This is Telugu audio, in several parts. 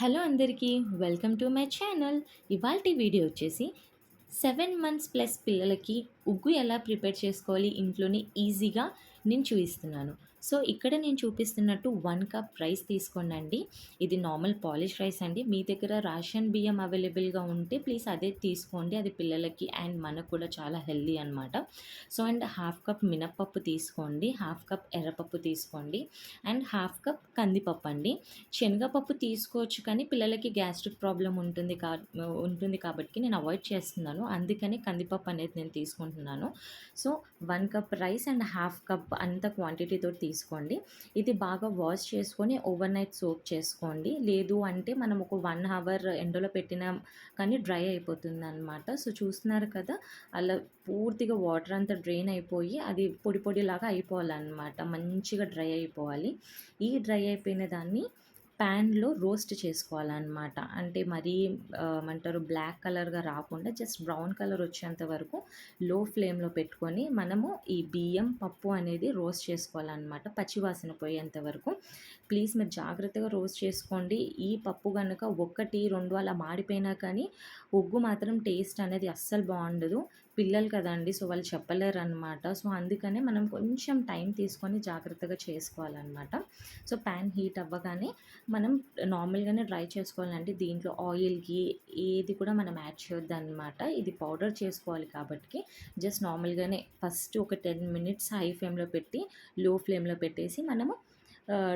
హలో అందరికీ వెల్కమ్ టు మై ఛానల్. ఇవాళ వీడియో వచ్చేసి సెవెన్ మంత్స్ ప్లస్ పిల్లలకి ఉగ్గు ఎలా ప్రిపేర్ చేసుకోవాలి ఇంట్లోనే ఈజీగా నేను చూపిస్తున్నాను. సో ఇక్కడ నేను చూపిస్తున్నట్టు వన్ కప్ రైస్ తీసుకోండి ఇది నార్మల్ పాలిష్ రైస్ అండి. మీ దగ్గర రేషన్ బియ్యం అవైలబుల్గా ఉంటే ప్లీజ్ అదే తీసుకోండి. అది పిల్లలకి అండ్ మనకు కూడా చాలా హెల్దీ అనమాట సో అండ్ హాఫ్ కప్ మినప్పప్పు తీసుకోండి. హాఫ్ కప్ ఎర్రపప్పు తీసుకోండి. అండ్ హాఫ్ కప్ కందిపప్పు అండి. శనగపప్పు తీసుకోవచ్చు కానీ పిల్లలకి గ్యాస్ట్రిక్ ప్రాబ్లం ఉంటుంది కా ఉంటుంది కాబట్టి నేను అవాయిడ్ చేస్తున్నాను. అందుకని కందిపప్పు అనేది నేను తీసుకుంటున్నాను. So one cup rice and half cup అంత క్వాంటిటీతో తీసుకోండి. ఇది బాగా వాష్ చేసుకొని ఓవర్ నైట్ సోప్ చేసుకోండి. లేదు అంటే మనం ఒక వన్ అవర్ ఎండలో పెట్టినా కానీ డ్రై అయిపోతుంది అనమాట సో చూస్తున్నారు కదా అలా పూర్తిగా వాటర్ అంతా డ్రైన్ అయిపోయి అది పొడి పొడిలాగా అయిపోవాలన్నమాట. మంచిగా డ్రై అయిపోవాలి. ఈ డ్రై అయిపోయిన దాన్ని ప్యాన్లో రోస్ట్ చేసుకోవాలన్నమాట. అంటే మరీ ఏమంటారు బ్లాక్ కలర్గా రాకుండా జస్ట్ బ్రౌన్ కలర్ వచ్చేంత వరకు లో ఫ్లేమ్లో పెట్టుకొని మనము ఈ బియ్యం పప్పు అనేది రోస్ట్ చేసుకోవాలన్నమాట. పచ్చివాసన పోయేంత వరకు. ప్లీజ్ మీరు జాగ్రత్తగా రోస్ట్ చేసుకోండి. ఈ పప్పు కనుక ఒక్కటి రెండు అలా మాడిపోయినా కానీ ఒగ్గు మాత్రం టేస్ట్ అనేది అస్సలు బాగుండదు. పిల్లలు కదండి! సో వాళ్ళు చెప్పలేరు అనమాట సో అందుకనే మనం కొంచెం టైం తీసుకొని జాగ్రత్తగా చేసుకోవాలన్నమాట. సో ప్యాన్ హీట్ అవ్వగానే మనం నార్మల్గానే డ్రై చేసుకోవాలంటే దీంట్లో ఆయిల్కి ఏది కూడా మనం యాడ్ చేయొద్దు అనమాట ఇది పౌడర్ చేసుకోవాలి కాబట్టి జస్ట్ నార్మల్గానే ఫస్ట్ ఒక టెన్ మినిట్స్ హై ఫ్లేమ్లో పెట్టి లో ఫ్లేమ్లో పెట్టేసి మనము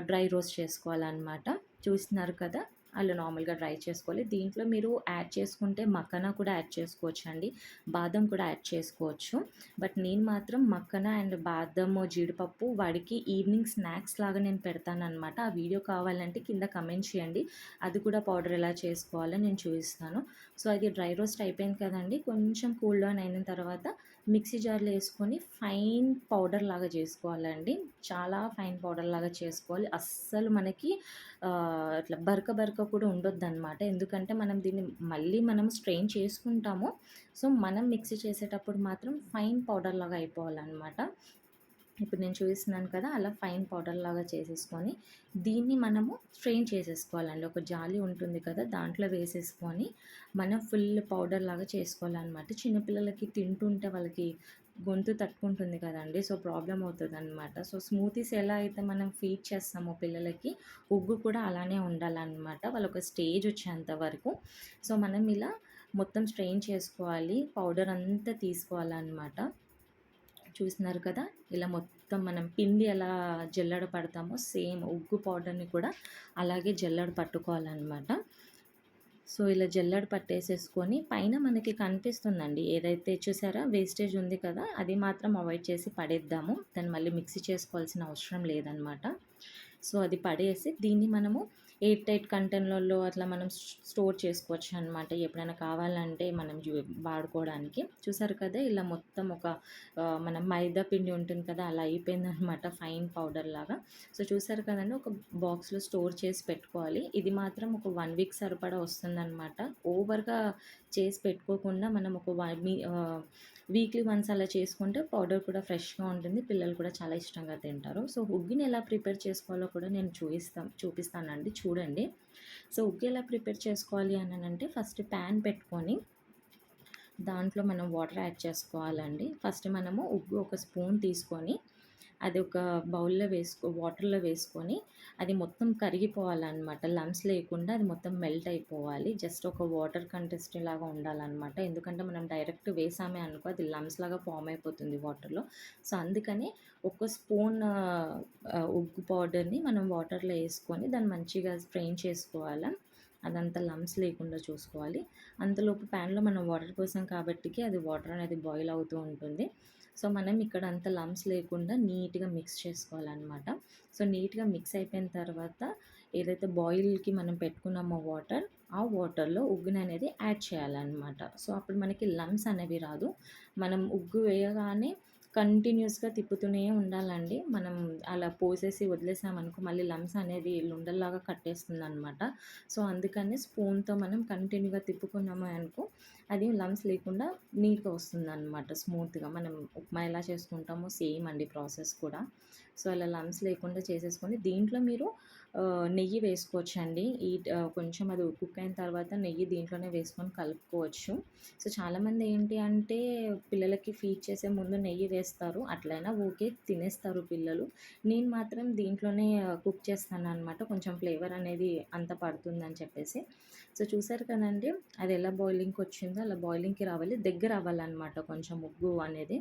డ్రై రోస్ట్ చేసుకోవాలన్నమాట. చూస్తున్నారు కదా? అలా నార్మల్గా డ్రై చేసుకోవాలి. దీంట్లో మీరు యాడ్ చేసుకుంటే మక్కన కూడా యాడ్ చేసుకోవచ్చు అండి బాదం కూడా యాడ్ చేసుకోవచ్చు. బట్ నేను మాత్రం మక్కన అండ్ బాదం జీడిపప్పు వాడికి ఈవినింగ్ స్నాక్స్ లాగా నేను పెడతాను అనమాట ఆ వీడియో కావాలంటే కింద కమెంట్ చేయండి. అది కూడా పౌడర్ ఎలా చేసుకోవాలో నేను చూపిస్తాను. సో అది డ్రై రోస్ట్ అయిపోయింది కదండి. కొంచెం కూల్ డౌన్ అయిన తర్వాత మిక్సీ జార్లో వేసుకొని ఫైన్ పౌడర్ లాగా చేసుకోవాలండి. చాలా ఫైన్ పౌడర్ లాగా చేసుకోవాలి. అస్సలు మనకి అట్లా బరక బరక కూడా ఉండొద్దు అనమాట ఎందుకంటే మనం దీన్ని మళ్ళీ మనం స్ట్రెయిన్ చేసుకుంటాము. సో మనం మిక్సీ చేసేటప్పుడు మాత్రం ఫైన్ పౌడర్ లాగా అయిపోవాలన్నమాట. ఇప్పుడు నేను చూపిస్తున్నాను కదా అలా ఫైన్ పౌడర్ లాగా చేసేసుకొని దీన్ని మనము స్ట్రెయిన్ చేసేసుకోవాలండి. ఒక జాలి ఉంటుంది కదా దాంట్లో వేసేసుకొని మనం ఫుల్ పౌడర్ లాగా చేసుకోవాలన్నమాట. చిన్నపిల్లలకి తింటుంటే వాళ్ళకి గొంతు తట్టుకుంటుంది కదండి. సో ప్రాబ్లం అవుతుంది అనమాట సో స్మూతీస్ ఎలా అయితే మనం ఫీడ్ చేస్తామో పిల్లలకి ఉగ్గు కూడా అలానే ఉండాలన్నమాట. వాళ్ళొక స్టేజ్ వచ్చేంత వరకు. సో మనం ఇలా మొత్తం స్ట్రెయిన్ చేసుకోవాలి. పౌడర్ అంతా తీసుకోవాలన్నమాట. చూసినారు కదా? ఇలా మొత్తం మనం పిండి ఎలా జల్లడ పడతామో సేమ్ ఉగ్గు పౌడర్ని కూడా అలాగే జల్లడ పట్టుకోవాలన్నమాట. సో ఇలా జల్లడ పట్టేసేసుకొని పైన మనకి కనిపిస్తుందండి. ఏదైతే చూసారా వేస్టేజ్ ఉంది కదా అది మాత్రం అవాయిడ్ చేసి పడేద్దాము. దాన్ని మళ్ళీ మిక్సీ చేసుకోవాల్సిన అవసరం లేదనమాట. సో అది పడేసి దీన్ని మనము ఎయిట్ టైట్ కంటైనర్లో అట్లా మనం స్టోర్ చేసుకోవచ్చు అనమాట ఎప్పుడైనా కావాలంటే మనం వాడుకోవడానికి. చూసారు కదా ఇలా మొత్తం ఒక మన మైదా పిండి ఉంటుంది కదా అలా అయిపోయింది అనమాట ఫైన్ పౌడర్ లాగా. సో చూసారు కదండి ఒక బాక్స్లో స్టోర్ చేసి పెట్టుకోవాలి. ఇది మాత్రం ఒక వన్ వీక్ సరిపడా వస్తుందన్నమాట. ఓవర్గా చేసి పెట్టుకోకుండా మనం ఒక వన్ వీక్లీ వన్స్ అలా చేసుకుంటే పౌడర్ కూడా ఫ్రెష్గా ఉంటుంది. పిల్లలు కూడా చాలా ఇష్టంగా తింటారు. సో హుగ్గిని ఎలా ప్రిపేర్ చేసుకోవాలో కూడా నేను చూపిస్తాను చూపిస్తానండి. చూడండి. సో ఉగ్గు ఎలా ప్రిపేర్ చేసుకోవాలి అని అంటే ఫస్ట్ ప్యాన్ పెట్టుకొని దాంట్లో మనం వాటర్ యాడ్ చేసుకోవాలండి. ఫస్ట్ మనము ఉగ్గు ఒక స్పూన్ తీసుకొని అది ఒక బౌల్లో వేసుకో వాటర్లో వేసుకొని అది మొత్తం కరిగిపోవాలన్నమాట. లమ్స్ లేకుండా అది మొత్తం మెల్ట్ అయిపోవాలి. జస్ట్ ఒక వాటర్ కంటెస్ట్ లాగా ఉండాలన్నమాట. ఎందుకంటే మనం డైరెక్ట్ వేసామే అనుకో అది లమ్స్ లాగా ఫామ్ అయిపోతుంది వాటర్లో. సో అందుకని ఒక స్పూన్ ఉగ్గు పౌడర్ని మనం వాటర్లో వేసుకొని దాన్ని మంచిగా స్ట్రెయిన్ చేసుకోవాలి. అదంతా లమ్స్ లేకుండా చూసుకోవాలి. అంతలోపు ప్యాన్లో మనం వాటర్ పోసాం కాబట్టి అది వాటర్ అనేది బాయిల్ అవుతూ ఉంటుంది. సో మనం ఇక్కడ అంత లమ్స్ లేకుండా నీట్గా మిక్స్ చేసుకోవాలన్నమాట. సో నీట్గా మిక్స్ అయిపోయిన తర్వాత ఏదైతే బాయిల్కి మనం పెట్టుకున్నామో వాటర్ ఆ వాటర్లో ఉగ్గుని అనేది యాడ్ చేయాలన్నమాట. సో అప్పుడు మనకి లమ్స్ అనేవి రాదు. మనం ఉగ్గు వేయగానే కంటిన్యూస్గా తిప్పుతూనే ఉండాలండి. మనం అలా పోసేసి వదిలేసామనుకో మళ్ళీ లమ్స్ అనేది లుండల్లాగా కట్టేస్తుంది అనమాట సో అందుకని స్పూన్తో మనం కంటిన్యూగా తిప్పుకున్నాము అనుకో అది లమ్స్ లేకుండా నీట్గా వస్తుంది అనమాట స్మూత్గా. మనం ఉప్మా ఎలా చేసుకుంటామో సేమ్ అండి ప్రాసెస్ కూడా. సో అలా లమ్స్ లేకుండా చేసేసుకొని దీంట్లో మీరు నెయ్యి నెయ్యి వేసుకోవచ్చండి. ఈ కొంచెం అది కుక్ అయిన తర్వాత నెయ్యి దీంట్లోనే వేసుకొని కలుపుకోవచ్చు. సో చాలామంది ఏంటి అంటే పిల్లలకి ఫీడ్ చేసే ముందు నెయ్యి వేస్తారు. అట్లయినా ఓకే తినేస్తారు పిల్లలు. నేను మాత్రం దీంట్లోనే కుక్ చేస్తాను అనమాట కొంచెం ఫ్లేవర్ అనేది అంత పడుతుందని చెప్పేసి. సో చూసారు కదండి అది ఎలా బాయిలింగ్కి వచ్చిందో అలా బాయిలింగ్కి రావాలి. దగ్గర అవ్వాలన్నమాట కొంచెం ముగ్గు అనేది.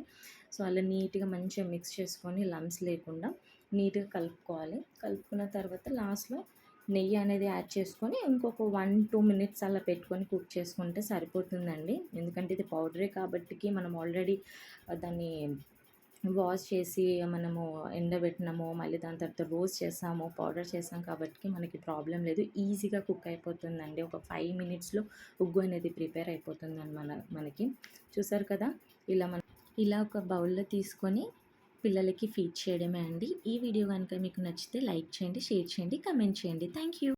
సో అలా నీట్గా మంచిగా మిక్స్ చేసుకొని లమ్స్ లేకుండా నీట్గా కలుపుకోవాలి. కలుపుకున్న తర్వాత లాస్ట్లో నెయ్యి అనేది యాడ్ చేసుకొని ఇంకొక వన్ టూ మినిట్స్ అలా పెట్టుకొని కుక్ చేసుకుంటే సరిపోతుందండి. ఎందుకంటే ఇది పౌడరే కాబట్టికి మనం ఆల్రెడీ దాన్ని వాష్ చేసి మనము ఎండబెట్టినాము మళ్ళీ దాని తర్వాత రోస్ట్ చేసాము పౌడర్ చేసాం కాబట్టి మనకి ప్రాబ్లం లేదు. ఈజీగా కుక్ అయిపోతుందండి. ఒక ఫైవ్ మినిట్స్లో ఉగ్గు అనేది ప్రిపేర్ అయిపోతుందని మన మనకి. చూసారు కదా? ఇలా మన ఇలా ఒక బౌల్లో తీసుకొని పిల్లలకి ఫీడ్ చేయడమే అండి. ఈ వీడియో కనుక మీకు నచ్చితే లైక్ చేయండి షేర్ చేయండి కమెంట్ చేయండి. Thank you